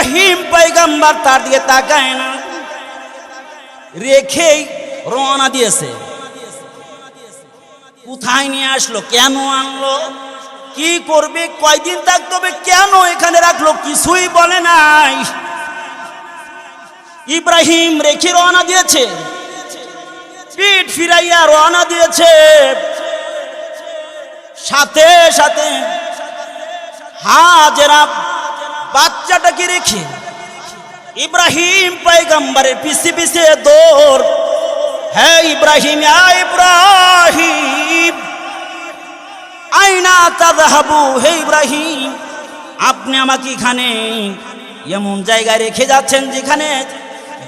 ইব্রাহিম পয়গাম্বার তার দিকে তাকায় না। রেখেই রওনা দিয়েছে। কোথায় নিয়ে আসলো? কেন আনলো? কি করবে? কয়দিন থাকতে হবে? কেন এখানে রাখল? কিছুই বলে নাই। ইব্রাহিম রেখে রওনা দিয়েছে। পিঠ ফিরাইয়া রওনা দিয়েছে। সাথে সাথে হাজেরা বাচ্চাটাকে রেখে ইব্রাহিম পয়গম্বরের পিছে পিছে দৌড়। হ্যাঁ ইব্রাহিম ইব্রাহিম, আইনা তাযহাবু, হে ইব্রাহিম, আপনি আমাকে এখানে এমন জায়গায় রেখে যাচ্ছেন যেখানে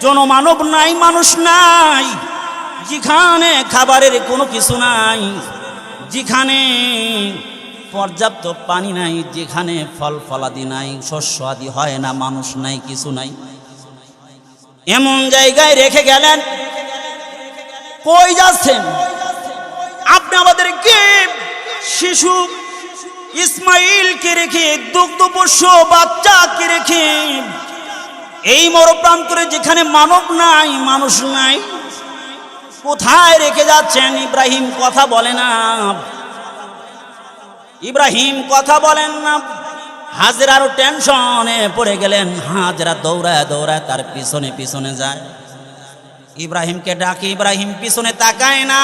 জনমানব নাই, মানুষ নাই, যেখানে খাবারের কোনো কিছু নাই, যেখানে পর্যাপ্ত পানি নাই, যেখানে ফল ফলাদি নাই, শস্য আদি হয় না, মানুষ নাই, কিছু নাই। এমন জায়গায় রেখে গেলেন। কই যাচ্ছেন? আপনি আমাদেরকে শিশু ইসমাইলকে রেখে, দুগ্ধ দুগ্ধপোষ্য বাচ্চাকে রেখে, এই মরপ্রান্তরে যেখানে মানব নাই, মানুষ নাই, কোথায় রেখে যাচ্ছেন? ইব্রাহিম কথা বলে না। ইব্রাহিম কথা বলেন না। হাজরারও টেনশনে পড়ে গেলেন। হাজরা দৌড়ায় দৌড়ায় তার পিছনে পিছনে যায়। ইব্রাহিমকে ডাকে, ইব্রাহিম, পিছনে তাকায় না।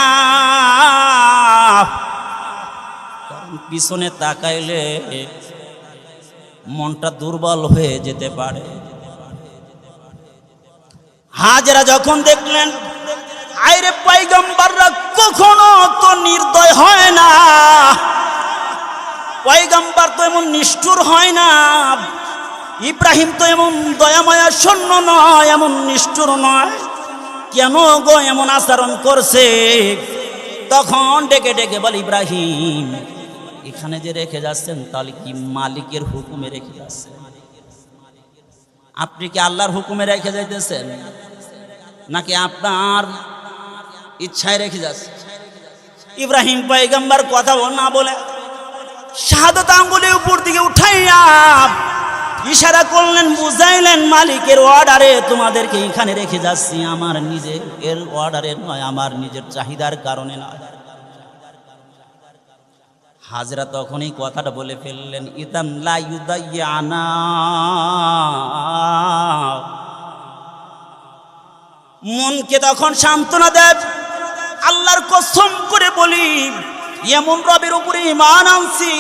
পিছনে তাকাইলে মনটা দুর্বল হয়ে যেতে পারে। হাজরা যখন দেখলেন, আইরে পাইগম্বাররা কখনো তো নির্দয় হয় না। পয়গাম্বার তো এমন নিষ্ঠুর হয় না, ইব্রাহিম তো এমন দয়াময়া, শূন্য নয়, এমন নিষ্ঠুর নয়। কেন গো এমন আচরণ করছে? তখন ডেকে ডেকে বল, ইব্রাহিম, এখানে যে রেখে যাচ্ছেন, তাহলে কি মালিকের হুকুমে রেখে যাচ্ছেন? আপনি কি আল্লাহর হুকুমে রেখে যাইতেছেন? নাকি আপনার ইচ্ছায় রেখে যাচ্ছেন? ইব্রাহিম পয়গম্বর কথা না বলে শাহাদত আঙ্গুলে উপর দিকে উঠাইয়া ইশারা করলেন, বুঝাইলেন, মালিকের অর্ডারে তোমাদেরকে এখানে রেখে যাচ্ছি। আমার নিজের এর অর্ডারে নয়, আমার নিজের চাহিদার কারণে নয়। হাজরা তখনই কথাটা বলে ফেললেন আনা মনকে তখন সান্ত্বনা দেব, আল্লাহর কসম করে বলি এমন রবের উপরে ইমান আনছি,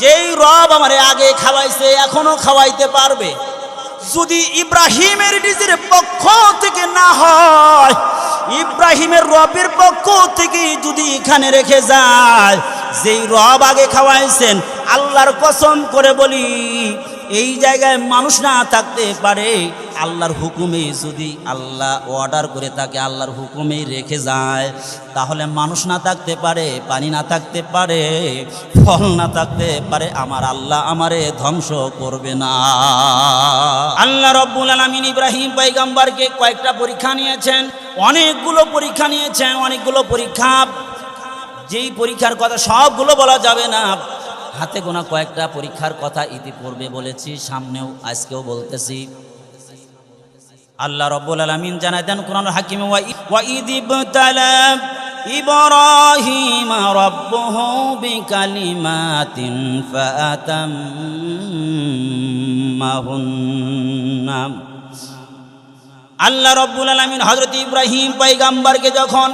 যেই রব আমারে আগে খাওয়াইছে, এখনও খাওয়াইতে পারবে। যদি ইব্রাহিমের নিজের পক্ষ থেকে না হয়, ইব্রাহিমের রবের পক্ষ থেকে যদি এখানে রেখে যায়, যেই রব আগে খাওয়াইছেন, আল্লাহর কসম করে বলি এই জায়গায় মানুষ না থাকতে পারে। আল্লাহর হুকুমে যদি আল্লাহ অর্ডার করে তাকে আল্লাহর হুকুমেই রেখে যায়, তাহলে মানুষ না থাকতে পারে, পানি না থাকতে পারে, ফল না থাকতে পারে, আমার আল্লাহ আমারে ধ্বংস করবে না। আল্লাহ রব্বুল আলমিন ইব্রাহিম পাইগাম্বারকে কয়েকটা পরীক্ষা নিয়েছেন, অনেকগুলো পরীক্ষা নিয়েছেন, অনেকগুলো পরীক্ষা, যেই পরীক্ষার কথা সবগুলো বলা যাবে না। হাতে গোনা কয়েকটা পরীক্ষার কথা ইতিপূর্বে বলেছি, সামনেও আজকেও বলতেছি। আল্লাহ রব্বুল আলামিন জানাই দেন কোরআন হাকিম ইব্রাহিম রাব্বুহু বিকালিমাতিন ফাআতাম্মাহুন্না। আল্লাহ রব্বুল আলামিন হযরত ইব্রাহিম পয়গাম্বরকে যখন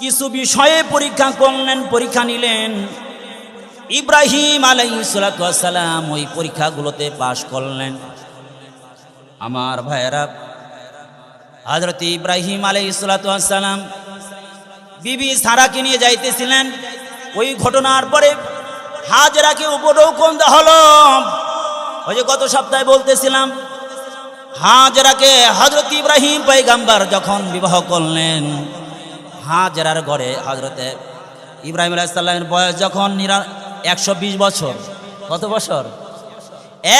কিছু বিষয়ে পরীক্ষা করলেন, পরীক্ষা নিলেন ইব্রাহিম আলাইসালাম ওই পরীক্ষাগুলোতে পাশ করলেন। আমার ভাইয়েরা হজরত ইব্রাহিম আলাইসালাম বিবি সারাকে নিয়ে যাইতেছিলেন। ওই ঘটনার পরে হাজরাকে উপরৌকন হলো। ওই যে গত সপ্তাহে বলতেছিলাম, হাজরাকে হজরত ইব্রাহিম পৈগাম্বার যখন বিবাহ করলেন, হাজরার ঘরে হজরতে ইব্রাহিম আলাইসাল্লামের বয়স যখন নিরা একশো বিশ বছর। কত বছর?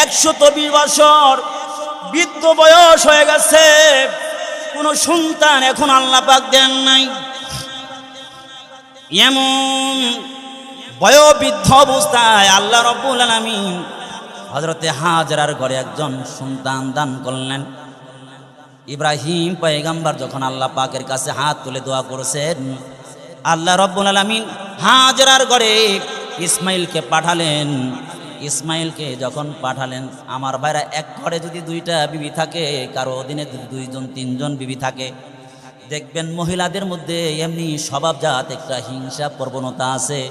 একশো বছর। বৃদ্ধ বয়স হয়ে গেছে। কোনো সন্তান এখন আল্লাহ পাক দেন নাই। এমন বয়োবৃদ্ধ অবস্থায় আল্লাহ রব্বুল আলমিন হজরতে হাজরার ঘরে একজন সন্তান দান করলেন। ইব্রাহিম পয়গাম্বার যখন আল্লাহ পাকের কাছে হাত তুলে দোয়া করেছেন, আল্লাহ রব্বুল আলমিন হাজরার ঘরে ইসমাইলকে পাঠালেন। ইসমাইলকে যখন পাঠালেন, আমার ভাইরা এক ঘরে যদি দুইটা বিবি থাকে, কারও অধীনে দুইজন, তিনজন বিবি থাকে, দেখবেন মহিলাদের মধ্যে এমনি স্বভাবজাত একটা হিংসা প্রবণতা আছে।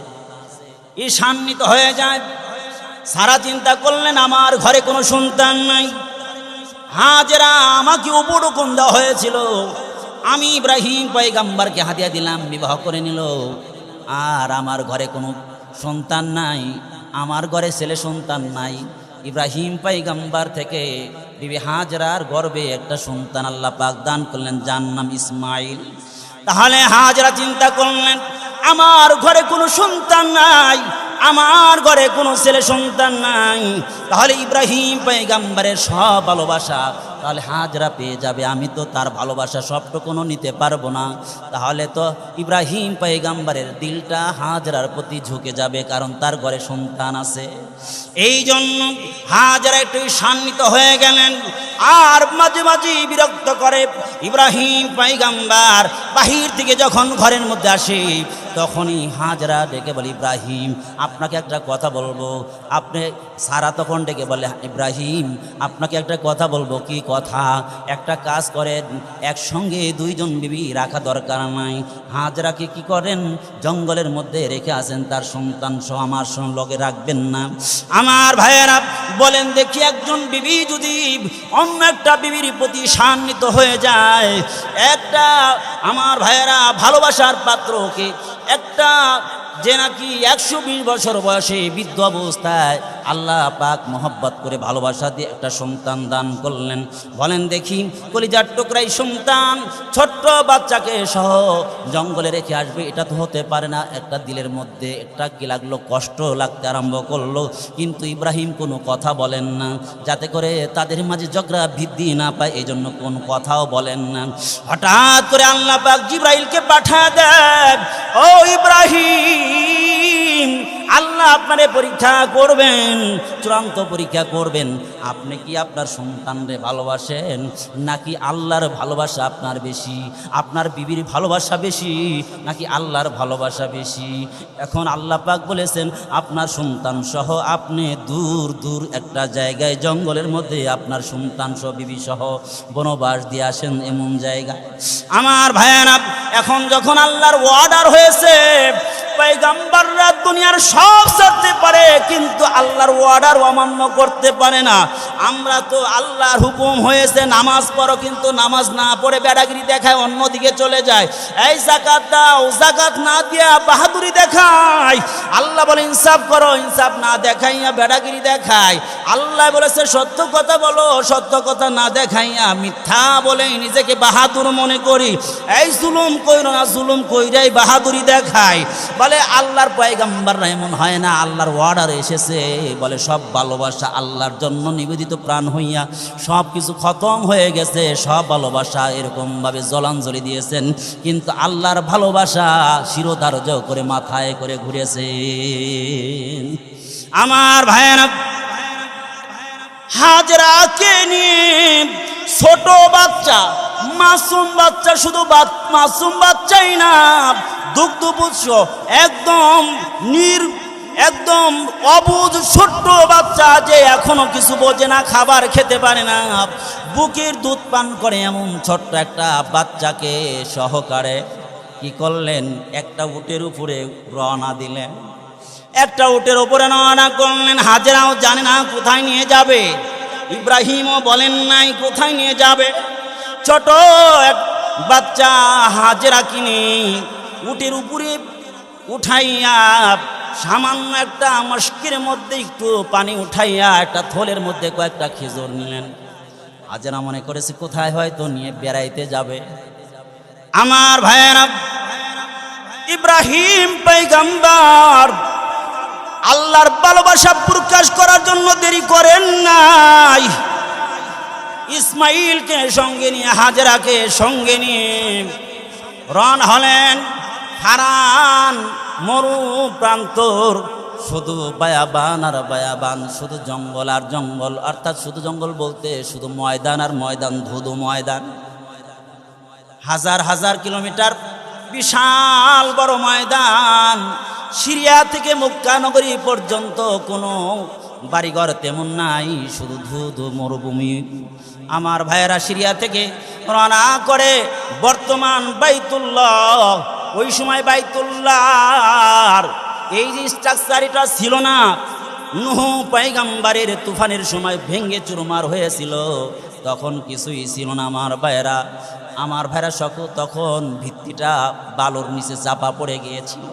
ঈশান্বিত হয়ে যায়। সারা চিন্তা করলেন, আমার ঘরে কোনো সন্তান নাই। হাজেরা আমাকে উপরকম দেওয়া হয়েছিল। আমি ইব্রাহিম পয়গাম্বারকে হাতিয়া দিলাম, বিবাহ করে নিল। আর আমার ঘরে কোনো সন্তান নাই, আমার ঘরে ছেলে সন্তান নাই। ইব্রাহিম পাইগাম্বার থেকে বিবি হাজরার গর্বে একটা সন্তান আল্লাহ পাক দান করলেন, যার নাম ইসমাইল। তাহলে হাজরা চিন্তা করলেন, আমার ঘরে কোনো সন্তান নাই, আমার ঘরে কোনো ছেলে সন্তান নাই। তাহলে ইব্রাহিম পয়গাম্বারের সব ভালোবাসা তাহলে হাজরা পেয়ে যাবে। আমি তো তার ভালোবাসা সবটুকুনো নিতে পারব না। তাহলে তো ইব্রাহিম পয়গাম্বারের দিলটা হাজরার প্রতি ঝুঁকে যাবে, কারণ তার ঘরে সন্তান আছে। এই জন্য হাজরা একটু সান্নিত হয়ে গেলেন আর মাঝে মাঝে বিরক্ত করে। ইব্রাহিম পয়গাম্বার বাহির থেকে যখন ঘরের মধ্যে আসে তখনই হাজরা ডেকে বলে, ইব্রাহিম, আপনাকে একটা কথা বলব। আপনি সারা তখন ডেকে বলে, ইব্রাহিম, আপনাকে একটা কথা বলব। কি কথা? একটা কাজ করেন, একসঙ্গে দুইজন বিবি রাখা দরকার নাই। হাজরাকে কি করেন? জঙ্গলের মধ্যে রেখে আসেন, তার সন্তান সহ আমার সঙ্গে লগে রাখবেন না। আমার ভাইয়েরা, বলেন দেখি একজন বিবি যদি অন্য একটা বিবির প্রতি শান্বিত হয়ে যায়, একটা আমার ভাইয়েরা ভালোবাসার পাত্রকে একটা যে নাকি একশো বিশ বছর বয়সে বৃদ্ধ অবস্থায় আল্লাহ পাক মোহব্বত করে ভালোবাসা দিয়ে একটা সন্তান দান করলেন। বলেন দেখি, কলিজার টুকরাই সন্তান ছোট্ট বাচ্চাকে সহ জঙ্গলে রেখে আসবে, এটা তো হতে পারে না। একটা দিলের মধ্যে একটা কি লাগল, কষ্ট লাগতে আরম্ভ করল। কিন্তু ইব্রাহিম কোনো কথা বলেন না, যাতে করে তাদের মাঝে ঝগড়া বৃদ্ধি না পায় এই জন্য কোনো কথাও বলেন না। হঠাৎ করে আল্লাহ পাক জিব্রাইলকে পাঠা দেন, ও ইব্রাহিম আল্লাহ আপনারে পরীক্ষা করবেন, চূড়ান্ত পরীক্ষা করবেন। আপনি কি আপনার সন্তানরে ভালোবাসেন? নাকি আল্লাহর ভালোবাসা আপনার বেশি? আপনার বিবির ভালোবাসা বেশি? নাকি আল্লাহর ভালোবাসা বেশি? এখন আল্লাহ পাক বলেছেন, আপনার সন্তান সহ আপনি দূর দূর একটা জায়গায়, জঙ্গলের মধ্যে আপনার সন্তান সহ, বিবি সহ বনবাস দিয়ে আসেন এমন জায়গায়। আমার ভাইয়ারা, এখন যখন আল্লাহর ওয়ার্ডার হয়েছে, পয়গাম্বাররা দুনিয়ার সব ছাড়তে পারে, কিন্তু আল্লাহর অর্ডার অমান্য করতে পারে না। আমরা তো আল্লাহর হুকুম হয়েছে, নামাজ পড়ো, কিন্তু নামাজ না পড়ে বেড়াগিরি দেখায়, অন্যদিকে চলে যায়। এই জাকাত দাও জাকাত না দিয়া বাহাদুরি দেখায়। আল্লাহ বলে, ইনসাফ করো, ইনসাফ না দেখাইয়া বেড়াগিরি দেখায়। আল্লাহ বলেছে, সত্য কথা বলো, সত্য কথা না দেখাইয়া মিথ্যা বলে নিজেকে বাহাদুর মনে করি। এই জুলুম কইরো না, জুলুম কইরাই বাহাদুরি দেখায়। বলে, আল্লাহর পয়গাম্বাররা এমন হয় না আল্লাহর অর্ডার এসেছে। বলে, সব ভালোবাসা আল্লাহর জন্য নিবেদিত প্রাণ হইয়া সব কিছু খতম হয়ে গেছে। সব ভালোবাসা এরকমভাবে জলাঞ্জলি দিয়েছেন। কিন্তু আল্লাহর ভালোবাসা শিরোধার্য করে মাথায় করে ঘুরেছেন। আমার ভাইয়েরা, হাজরাকে নিয়ে ছোট বাচ্চা, মাসুম বাচ্চা শুধু মাসুম বাচ্চাই না দুগ্ধপুষ্য একদম নির একদম অবুজ ছোট্ট বাচ্চা যে এখনও কিছু বোঝে না, খাবার খেতে পারে না। বুকের দুধ পান করে এমন ছোট্ট একটা বাচ্চাকে সহকারে কি করলেন? একটা উটের উপরে রওনা দিলেন। একটা উটের উপরে রওনা করলেন। হাজেরাও জানে না কোথায় নিয়ে যাবে। ইব্রাহিমও বলেন নাই, কোথায় নিয়ে যাবে? ছোট এক বাচ্চা হাজেরা কিনে উটের উপরে উঠাইয়া সামান্য একটা মস্কির মধ্যে একটু পানি উঠাইয়া একটা থলের মধ্যে কয়েকটা খেজুর নিলেন। হাজেরা মনে করেছে, কোথায় হয়তো নিয়ে বেড়াইতে যাবে? আমার ভাইয়েরা, ইব্রাহিম পৈগম্বর আল্লাহর ভালোবাসা প্রকাশ করার জন্য দেরি করেন নাই। ইসমাইলকে সঙ্গে নিয়ে, হাজরাকে সঙ্গে নিয়ে রন হলেন হারান মরু প্রান্তর। শুধু বায়াবান আর বায়াবান, শুধু জঙ্গল আর জঙ্গল, অর্থাৎ শুধু জঙ্গল বলতে শুধু ময়দান আর ময়দান, ধুধু ময়দান। হাজার হাজার কিলোমিটার বিশাল বড় ময়দান। সিরিয়া থেকে মক্কা নগরী পর্যন্ত কোনো বাড়িঘর তেমন নাই, শুধু ধুধু মরুভূমি। আমার ভাইয়েরা সিরিয়া থেকে রওনা করে বর্তমান বাইতুল্লাহ। ওই সময় বাইতুল্লাহ এই যে স্ট্রাকচার এটা ছিল না, নুহ পাইগাম্বারের তুফানের সময় ভেঙ্গে চুরমার হয়েছিল, তখন কিছুই ছিল না। আমার ভাইয়েরা আমার ভাইরা সক তখন ভিত্তিটা বালুর নিচে চাপা পড়ে গিয়েছিল।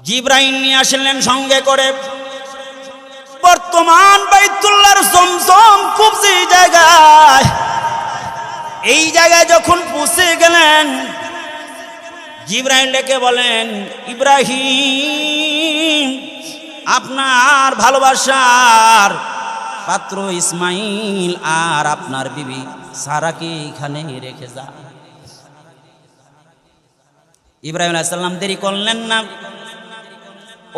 জিব্রাহিম নিয়ে আসলেন সঙ্গে করে। বর্তমান বাইতুল্লাহর জমজম খুব যে জায়গায়। এই জায়গায় যখন পৌঁছে গেলেন জিব্রাহিম ডেকে বলেন, ইব্রাহিম, আপনার ভালোবাসার পাত্র ইসমাইল আর আপনার বিবি সারাকে এখানে রেখে যা ইব্রাহিম আলাইসাল্লাম দেরি করলেন না।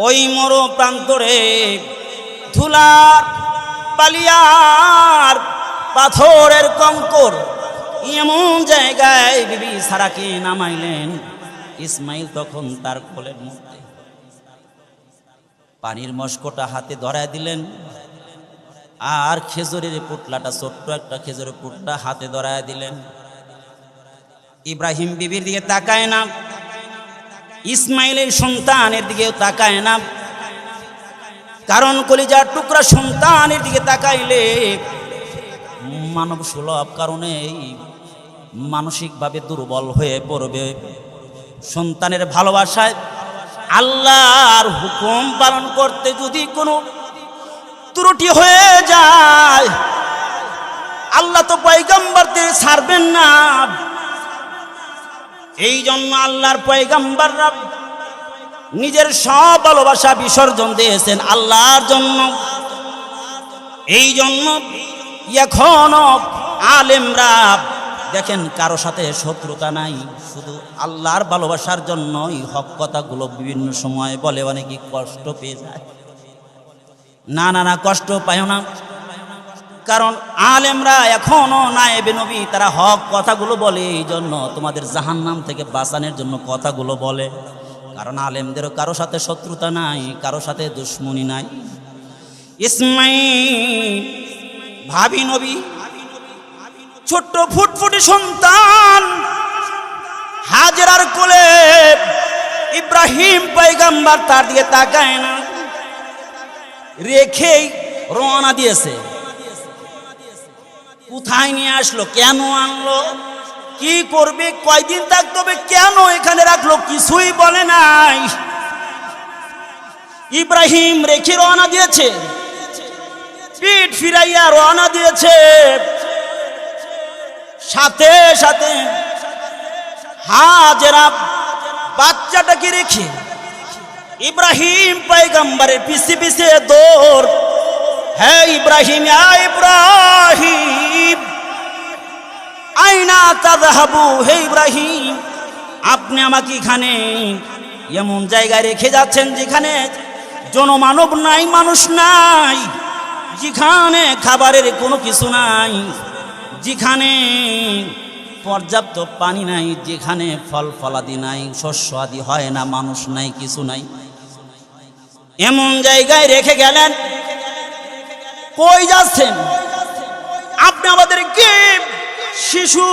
ওই মরো প্রান্তরে ধুলার, বালিয়ার, পাথরের কঙ্কর এমন জায়গায় বিবি সারাকে নামাইলেন? ইসমাইল তখন তার কোলের মধ্যে পানির মস্কটা হাতে ধরায় দিলেন। আর খেজুরের পুটলাটা, ছোট্ট একটা খেজুরের পুটলা হাতে ধরায় দিলেন। ইব্রাহিম বিবির দিকে তাকায় না। ইসমাইলের সন্তানের দিকে তাকায় না। কারণ কলিজার টুকরা সন্তানের দিকে তাকাইলে মানব সুলভ কারণেই মানসিকভাবে দুর্বল হয়ে পড়বে। সন্তানের ভালোবাসায় আল্লাহর হুকুম পালন করতে যদি কোনো ত্রুটি হয়ে যায়। আল্লাহ তো পয়গম্বরদের ছাড়বেন না। এই জন্য আল্লাহর পয়গম্বররা নিজের সব ভালোবাসা বিসর্জন দিয়েছেন আল্লাহর জন্য। এই জন্য এখনও আলেমরা দেখেন কারও সাথে শত্রুতা নাই, শুধু আল্লাহর ভালোবাসার জন্যই হক কথাগুলো বিভিন্ন সময় বলে অনেকে কষ্ট পেয়ে যায়। না না না, কষ্ট পায় না। কারণ আলেমরা এখনও নায়েবে নবী, তারা হক কথাগুলো বলে এই জন্য তোমাদের জাহান্নাম থেকে বাঁচানোর জন্য কথাগুলো বলে। কারণ আলেমদেরও কারও সাথে শত্রুতা নাই, কারও সাথে দুশ্মনী নাই। ইসমাইল, ভাবি নবী, ছোট্ট ফুটফুটি সন্তান, হাজরার কোলে ইব্রাহিম পয়গাম্বার তার দিকে তাকায় না। রেখেই রওনা দিয়েছে। কোথায় নিয়ে আসলো? কেন আনলো? কি করবে? কয়দিন থাকতে কেন এখানে রাখল? কিছুই বলে নাই। ইব্রাহিম রেখে রওনা দিয়েছে। পিঠ ফিরাইয়া রওনা দিয়েছে। সাথে সাথে হাজেরা বাচ্চাটাকে রেখে ইব্রাহিম পাইগাম্বারের পিছে পিছে দৌড়। হ্যাঁ ইব্রাহিম ইব্রাহিম। আইনা তাজাহাবু হে ইব্রাহিম। আপনি আমাকে এখানে এমন জায়গায় রেখে যাচ্ছেন যেখানে জনমানব নাই, মানুষ নাই। যেখানে খাবারের কোনো কিছু নাই, যেখানে পর্যাপ্ত পানি নাই, যেখানে ফল ফলাদি নাই, শস্য আদি হয় না, মানুষ নাই, কিছু নাই। এমন জায়গায় রেখে গেলেন। কই যাচ্ছেন? আপনি আমাদেরকে শিশু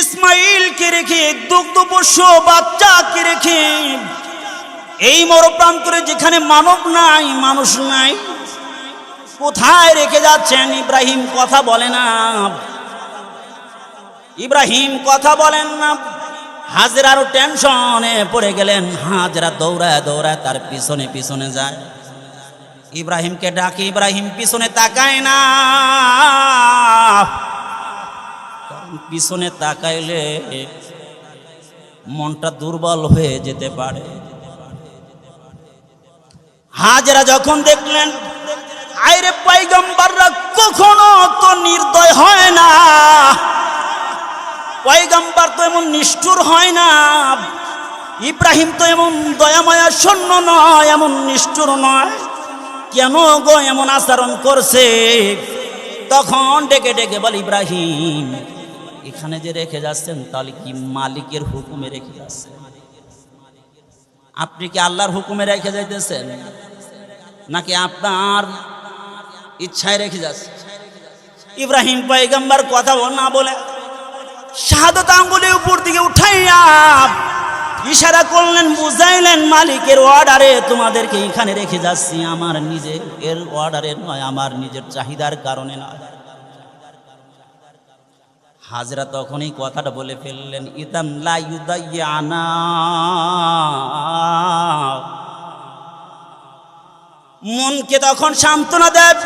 ইসমাইলকে রেখে দুগ্ধপোষ্য বাচ্চাকে রেখে, এই মরপ্রান্তরে যেখানে মানব নাই, মানুষ নাই, কোথায় রেখে যাচ্ছেন? ইব্রাহিম কথা বলে না। ইব্রাহিম কথা বলেন না। হাজরা আরও টেনশনে পড়ে গেলেন। হাজরা দৌড়ায় দৌড়ায় তার পিছনে পিছনে যায়। ইব্রাহিমকে ডাকে, ইব্রাহিম, পিছনে তাকায় না। পিছনে তাকাইলে মনটা দুর্বল হয়ে যেতে পারে। হাজরা যখন দেখলেন, আইরে পাইগম্বাররা কখনো তো নির্দয় হয় না। পয়গাম্বার তো এমন নিষ্ঠুর হয় না। ইব্রাহিম তো এমন দয়াময়া শূন্য নয়, এমন নিষ্ঠুর নয়। কেন গো এমন আচরণ করছে? তখন ডেকে ডেকে বল, ইব্রাহিম, এখানে যে রেখে যাচ্ছেন, তাহলে কি মালিকের হুকুমে রেখে যাচ্ছেন? আপনি কি আল্লাহর হুকুমে রেখে যাইতেছেন? নাকি আপনার ইচ্ছায় রেখে যাচ্ছে ইব্রাহিম পয়গম্বর কথা না বলে শাহাদত আঙ্গুলে উপর দিকে উঠাইয়া ইশারা করলেন, বুঝাইলেন, মালিকের অর্ডারে তোমাদেরকে এখানে রেখে যাচ্ছি। আমার নিজের এর অর্ডারে নয়, আমার নিজের চাহিদার কারণে নয়। হাজরা তখনই কথাটা বলে ফেললেন লা ইউদাইয়ানা। মনকে তখন সান্ত্বনা দেব,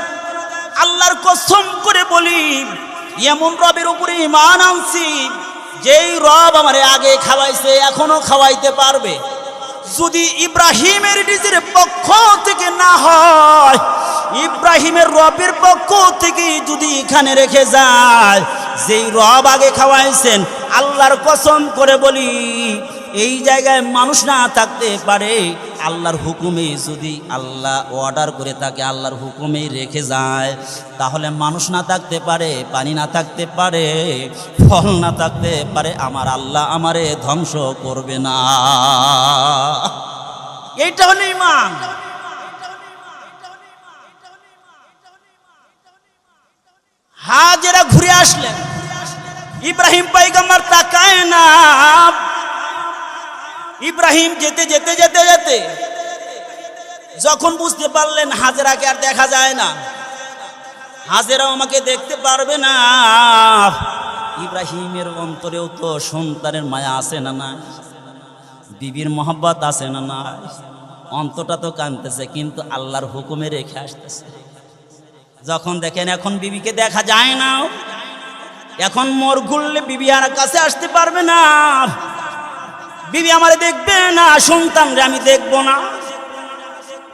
আল্লাহর কসম করে বলি এমন রবের উপরে ইমান আনছি, যেই রব আমারে আগে খাওয়াইছে, এখনও খাওয়াইতে পারবে। যদি ইব্রাহিমের নিজের পক্ষ থেকে না হয়, ইব্রাহিমের রবের পক্ষ থেকে যদি এখানে রেখে যায়, যেই রব আগে খাওয়াইছেন, আল্লাহর কসম করে বলি, এই জায়গায় মানুষ না থাকতে পারে। আল্লাহর হুকুমে যদি আল্লাহ অর্ডার করে তাকে আল্লাহর হুকুমে রেখে যায়, তাহলে মানুষ না থাকতে পারে, পানি না থাকতে পারে, ফল না থাকতে পারে, আমার আল্লাহ আমারে ধ্বংস করবে না। এইটা হলো ইমান হাজেরা ঘুরে আসলেন। ইব্রাহিম পাইগাম্বার তাকায় না। ইব্রাহিম যেতে যেতে যেতে যেতে, যখন বুঝতে পারলেন হাজেরাকে আর দেখা যায় না, হাজেরাও আমাকে দেখতে পারবে না, ইব্রাহিমের অন্তরেও তো সন্তানের মায়া আছে না না বিবির মোহাব্বত আছে না না অন্তটা তো কানতেছে কিন্তু আল্লাহর হুকুমে রেখে আসতেছে। যখন দেখেন এখন বিবিকে দেখা যায় না, এখন মোর ঘুরলে বিবি আর কাছে আসতে পারবে না। বিবি আমারে দেখবে না সন্তানরে আমি দেখব না।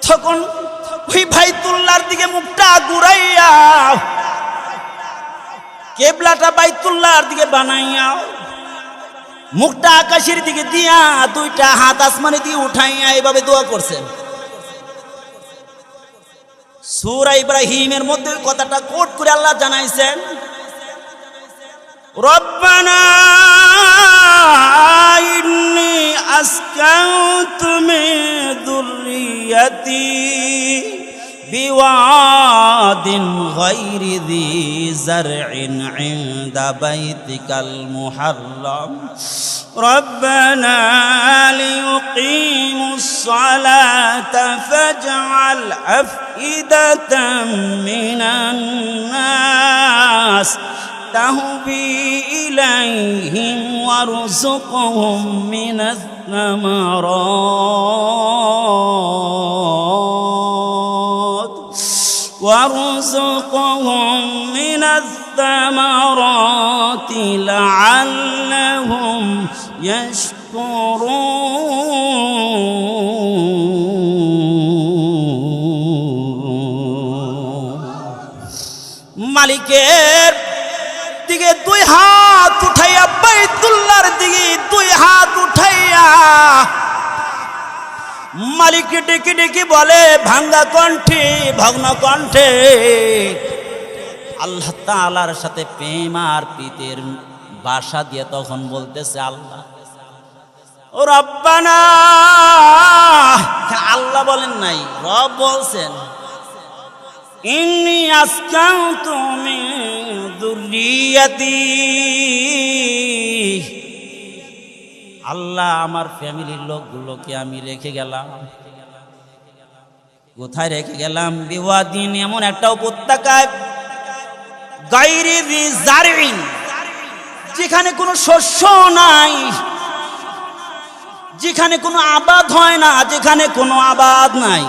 তখন ওই ভাই তুল্লার দিকে মুখটা ঘুরাইয়া কেবলাটা বাইতুল্লাহর দিকে বানাইয়া মুখটা আকাশের দিকে দিয়া দুইটা হাত আসমানে দিয়ে উঠাইয়া এভাবে দোয়া করছেন সুরা ইব্রাহিমের মধ্যে কথাটা কোট করে আল্লাহ জানাইছেন ربنا إني أسكنت من ذريتي بواد غير ذي زرع عند بيتك المحرم. ربنا ليقيموا الصلاة فاجعل أفئدة من الناس. تهبي إليهم وارزقهم من الثمرات. وارزقهم من الثمرات لعلهم يشكرون. مالكير বাইতুল্লার দিকে দুই হাত উঠাইয়া মালিক ডেকে ডেকে বলে, ভাঙ্গা কণ্ঠে, ভগ্ন কণ্ঠে। আল্লাহ তালার সাথে প্রেম আর পিতের বাসা দিয়ে তখন বলতেছে আল্লাহ, ও রব্বানা। আল্লাহ বলেন, নাই, রব বলছেন, ইন্নি আসকান্তু মিন দুররিয়াতি আল্লাহ আমার ফ্যামিলির লোকগুলোকে আমি রেখে গেলাম। কোথায় রেখে গেলাম? বিওয়াদিন এমন একটা উপত্যকায় যেখানে কোনো শস্য নাই, যেখানে কোনো আবাদ হয় না, যেখানে কোনো আবাদ নাই।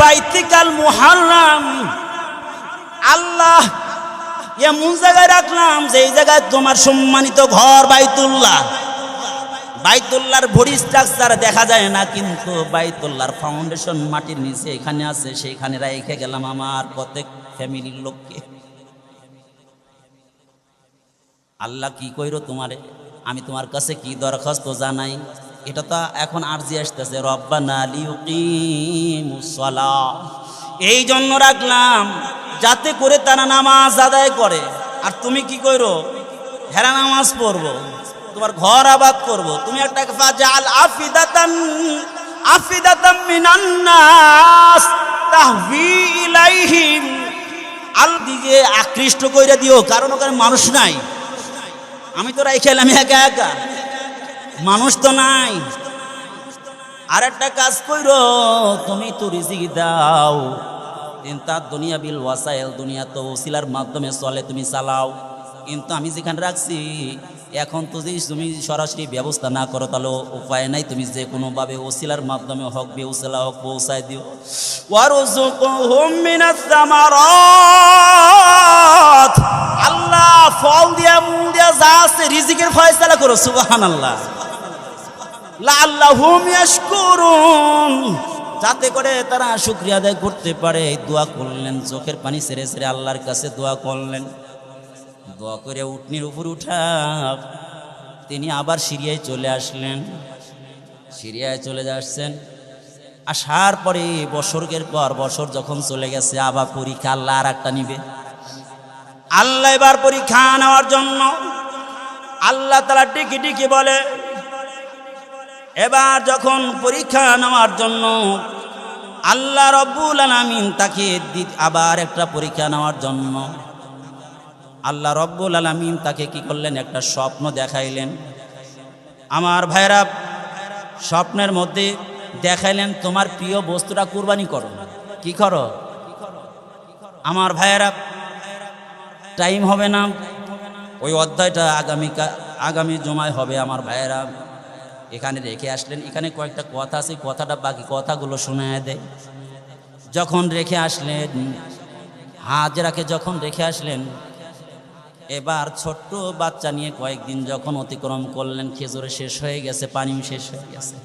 বাইতিকাল মুহাররাম আল্লাহ, এমন জায়গায় রাখলাম যে জায়গায় তোমার সম্মানিত ঘর বাইতুল্লাহ। বাইতুল্লাহর ভরি স্ট্রাকচার দেখা যায় না, কিন্তু বাইতুল্লাহর ফাউন্ডেশন মাটির নিচে এখানে আছে, সেইখানে রেখে গেলাম আমার প্রত্যেক ফ্যামিলির লোককে। আল্লাহ কি কইরো তোমারে? আমি তোমার কাছে কি দরখাস্ত জানাই? এটা তো এখন আরজি আসতেছে, রব্বানা লিউকিমুসসালা এই জন্য রাখলাম, যাতে করে তারা নামাজ আদায় করে। আর তুমি কি করো? হেরা নামাজ পড়ব। তোমার ঘর আবাদ করব। তুমি একটা ফাজাল আফিদাতান, আফিদাতাম মিনান নাস তাহবি ইলাইহিম। আল দিকে আকৃষ্ট কইরা দিও, কারণ ওখানে মানুষ নাই। আমি তো রাই খেলাম একা একা। মানুষ তো নাই। আর একটা কাজ কইরো, তুমি তো রিজিক দাও। তার দুনিয়া বিল ওয়াসাইল, দুনিয়া তো ওসিলার মাধ্যমে চলে, তুমি চালাও। কিন্তু আমি যেখানে রাখছি, এখন তো যদি তুমি সরাসরি ব্যবস্থা না করো, তাহলে উপায় নাই, তুমি যে কোনোভাবে ওসিলার মাধ্যমে হক বেউসিলা হক পৌঁছায় দিও। আল্লাহ ফল দিয়া, মূল দিয়া যা আছে রিজিকের ফয়সালা করো লাল্লাহুম ইয়াশকুরুন যাতে করে তারা শুক্রিয়া আদায় করতে পারে দোয়া করলেন, চোখের পানি সেরে সেরে আল্লাহর কাছে দোয়া করলেন। দোয়া করে উটনির উপর উঠা, তিনি আবার সিরিয়ায় চলে আসলেন। সিরিয়ায় চলে যাচ্ছেন। আসার পরে বছরের পর বছর যখন চলে গেছে, আবার পরীক্ষা আল্লাহ আর একটা নিবে। আল্লাহ এবার পরীক্ষা নেওয়ার জন্য আল্লাহ তালা টিকি টিকি বলে এবার যখন পরীক্ষা নেওয়ার জন্য আল্লাহ রব্বুল আলামিন তাকে আবার একটা পরীক্ষা নেওয়ার জন্য। আল্লাহ রব্বুল আলামিন তাকে কি করলেন? একটা স্বপ্ন দেখাইলেন। আমার ভাইরা স্বপ্নের মধ্যে দেখাইলেন, তোমার প্রিয় বস্তুটা কুরবানি করো। কি করো? আমার ভাইয়েরা, টাইম হবে না। ওই অধ্যায়টা আগামী আগামী জমায় হবে আমার ভাইয়েরা। এখানে রেখে আসলেন। এখানে কয়েকটা কথা আছে, কথাটা বাকি কথাগুলো শোনায় দেয়। যখন রেখে আসলেন, হাজরাকে যখন রেখে আসলেন, এবার ছোট্ট বাচ্চা নিয়ে কয়েকদিন যখন অতিক্রম করলেন, খেজুরে শেষ হয়ে গেছে, পানিও শেষ হয়ে গেছে।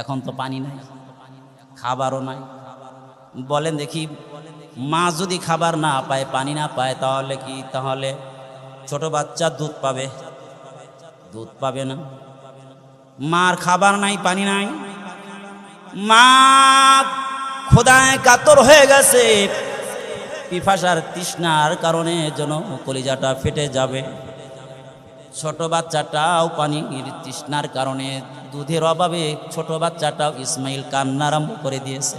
এখন তো পানি নাই, খাবারও নাই। বলেন দেখি, মা যদি খাবার না পায়, পানি না পায়, তাহলে কি? তাহলে ছোট বাচ্চা দুধ পাবে। দুধ পাবে না। মার খাবার নাই, পানি নাই। মা, খোদায় কাতর হয়ে গেছে। পিফাসার তৃষ্ণার কারণে যেন কলিজাটা ফেটে যাবে। ছোট বাচ্চাটাও পানির তৃষ্ণার কারণে দুধের অভাবে ছোট বাচ্চাটাও ইসমাইল কান্না আরম্ভ করে দিয়েছে।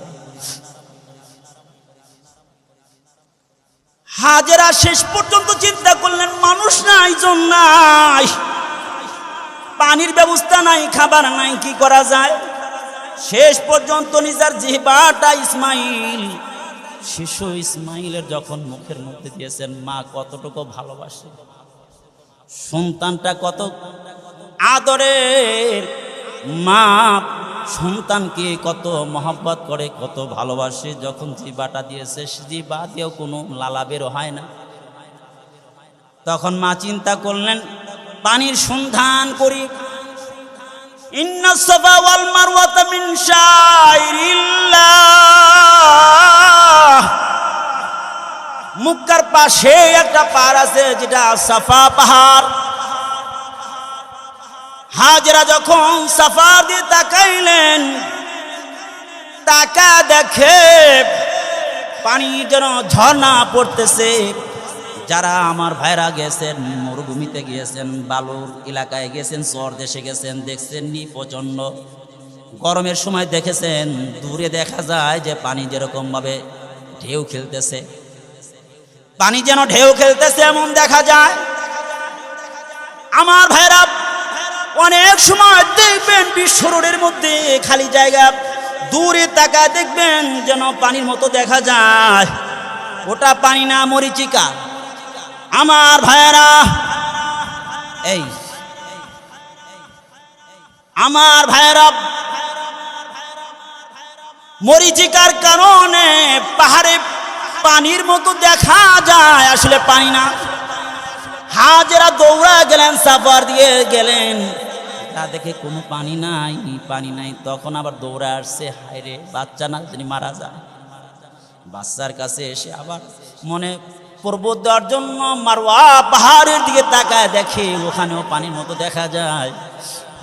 হাজেরা শেষ পর্যন্ত চিন্তা করলেন, মানুষ নাই জন নাই। পানির ব্যবস্থা নাই, খাবার নাই, কি করা যায়? শেষ পর্যন্ত নিজের জিহবাটা ইসমাইল, শিশু ইসমাইলের যখন মুখের মধ্যে দিয়েছেন, মা কতটুকু ভালোবাসে? সন্তানটা কত আদরের? মা সন্তানকে কত মহব্বত করে, কত ভালোবাসে, যখন জিবাটা দিয়েছে জিবা দিয়েও কোনো লালা বেরো হয় না। তখন মা চিন্তা করলেন পানির সন্ধান করি। মুক্কার পাশে একটা পাহাড় আছে, যেটা সাফা পাহাড়। হাজরা যখন সাফা দিয়ে তাকাইলেন, তাকা দেখে পানি যেন ঝর্ণা পড়তেছে। যারা আমার ভাইরা গেছেন, মরুভূমিতে গিয়েছেন, বালুর এলাকায় গেছেন চর দেশে গেছেন, দেখছেন নি প্রচণ্ড গরমের সময় দেখেছেন, দূরে দেখা যায় যে পানি যেরকমভাবে ঢেউ খেলতেছে। পানি যেন ঢেউ খেলতেছে এমন দেখা যায়। আমার ভাইরা অনেক সময় দেখবেন বিশ্ব রোডের মধ্যে খালি জায়গা, দূরে তাকায় দেখবেন যেন পানির মতো দেখা যায়। ওটা পানি না মরিচিকা। আমার ভাইয়েরা এই আমার ভাইয়েরা মরিচিকার কারণে পাহাড়ে পানির মতো দেখা যায় আসলে পানি না। হাজেরা দৌড়া গেলেন সাফার দিয়ে গেলেন। তা দেখে কোনো পানি নাই পানি নাই। তখন আবার দৌড়া আসছে হায়রে বাচ্চা না তিনি মারা যায়। বাচ্চার কাছে এসে আবার মনে পর্বত দেওয়ার জন্য মারওয়া পাহাড়ের দিকে তাকায় দেখে ওখানেও পানির মতো দেখা যায়।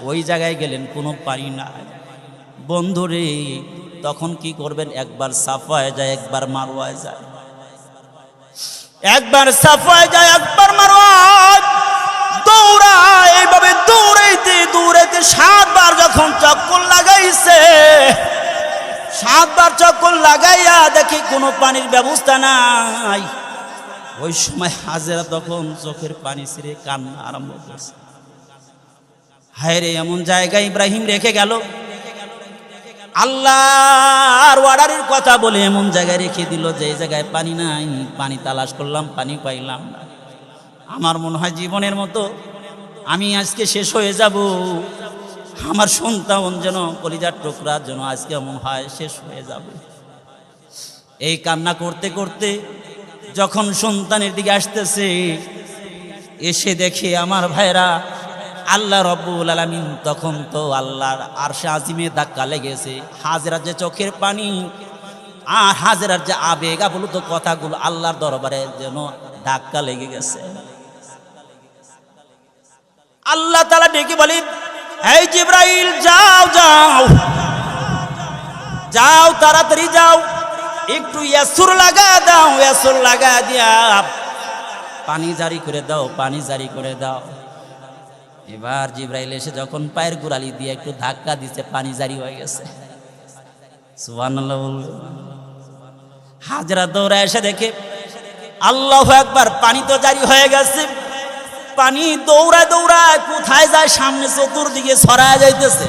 ওই জায়গায় গেলেন, কোনো পানি নাই। বন্ধুরে, তখন কি করবেন? একবার সাফায় যায়, একবার মারওয়ায় যায়। একবার সাফায় যায়, একবার মারওয়ায়। দৌড়ায়, এইভাবে দৌড়াইতে দৌড়াইতে সাতবার যখন চক্কর লাগাইছে, সাতবার চক্কর লাগাইয়া দেখি কোনো পানির ব্যবস্থা নাই। ওই সময় হাজেরা তখন চোখের পানি ছিঁড়ে কান্না আরম্ভ করছে। হায় রে, এমন জায়গায় ইব্রাহিম রেখে গেল? আল্লাহর ওয়ার্ডারের কথা বলে এমন জায়গায় রেখে দিল যে জায়গায় পানি নাই, পানি তালাশ করলাম, পানি পাইলাম না। আমার মনে হয় জীবনের মতো আমি আজকে শেষ হয়ে যাব। আমার সন্তান যেন কলিজার টুকরা যেন আজকে এমন হয় শেষ হয়ে যাবে। এই কান্না করতে করতে যখন সন্তানের দিকে আসতেছে, এসে দেখে আমার ভাইরা আল্লাহ রব্বুল আলমিন তখন তো আল্লাহর আরশে আজিমে ধাক্কা লেগেছে। হাজরার যে চোখের পানি আর হাজরার যে আবেগ আবলুত কথাগুলো আল্লাহর দরবারে যেন ধাক্কা লেগে গেছে। আল্লাহ তালা ডেকে বলি, এই জিব্রাইল, যাও যাও। যাও, তাড়াতাড়ি যাও। একটু ইয়াসুর লাগা দাও, ইয়াসুর লাগা দিয়া। পানি জারি করে দাও, পানি জারি করে দাও। এবার জিব্রাইল এসে যখন পায়ের গুড়ালি দিয়ে একটু ধাক্কা দিচ্ছে পানি জারি হয়ে গেছে। হাজরা দৌড়া এসে দেখে, আল্লাহ একবার পানি তো জারি হয়ে গেছে। পানি দৌড়া দৌড়া কোথায় যায়, সামনে চতুর্দিকে ছড়ায় যাইতেছে।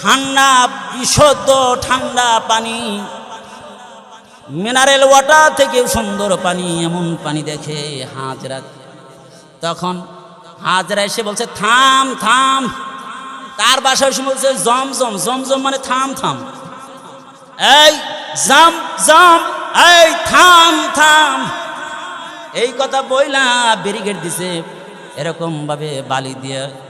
ঠান্ডা, বিশুদ্ধ ঠান্ডা পানি। মিনারেল ওয়াটার থেকে সুন্দর পানি, এমন পানি দেখে হাজরা। তখন হাজরা এসে বলছে, থাম থাম। তার বাসায় এসে বলছে জমজম জমজম মানে থাম থাম। এই, জাম জাম, এই, থাম থাম। এই কথা বইলা ব্যারিকেড দিছে এরকম ভাবে বালি দিয়ে